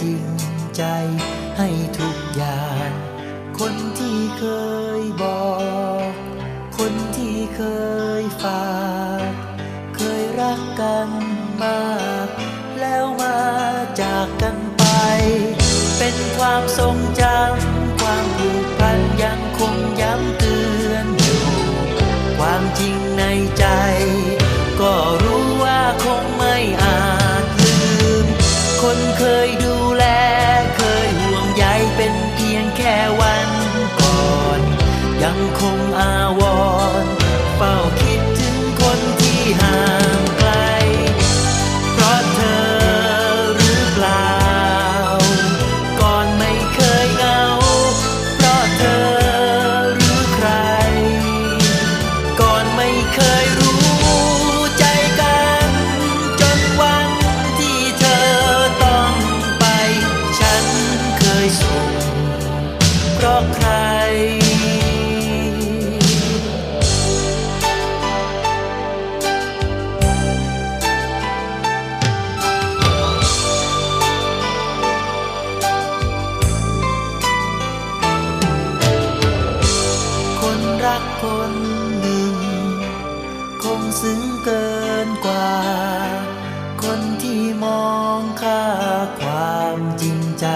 จริงใจให้ทุกอย่าง คนที่เคยบอก คนที่เคยฝาก เคยรักกันมาก แล้วมาจากกันไป เป็นความทรงจำความผูกพัน ซึ้งเกินกว่า คนที่มองค่าความจริงใจ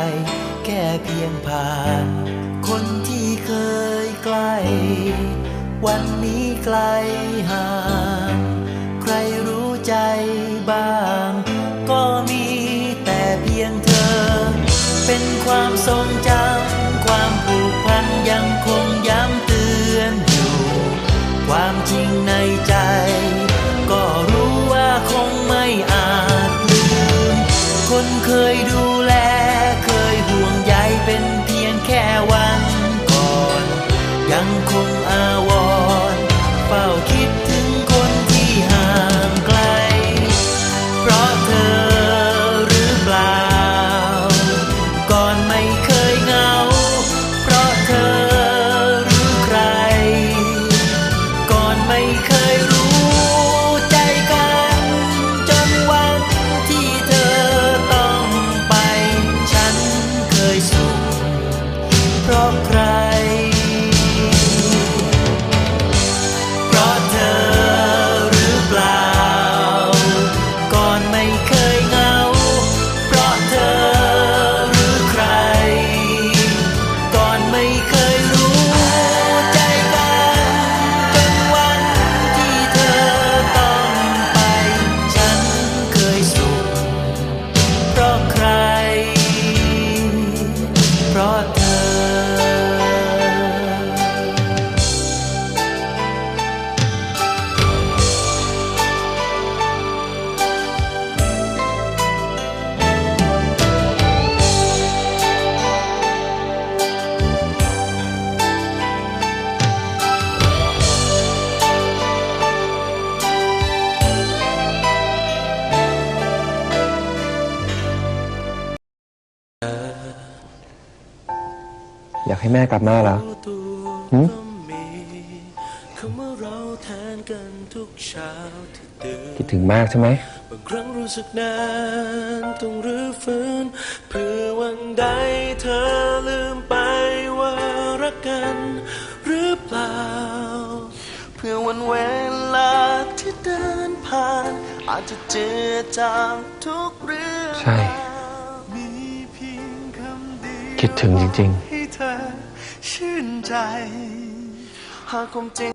แค่เพียงผ่าน คนที่เคยใกล้ วันนี้ไกลห่างใครรู้ใจบ้าง เคยดู อยากให้แม่กลับมาเหรอตัวหืมก็มีคำว่าเราแทนกันทุกเช้าที่ตื่นคิดถึงมากใช่ไหมบางครั้งรู้สึกนานต้องรื้อฟื้นเพื่อวันใดเธอลืมไปว่ารักกัน หรือเปล่า เพื่อวันเวลาที่เดินผ่าน อาจจะเจือจางทุกเรื่อง ใช่ คิดถึงจริงให้เธอชื่นใจ หากความจริง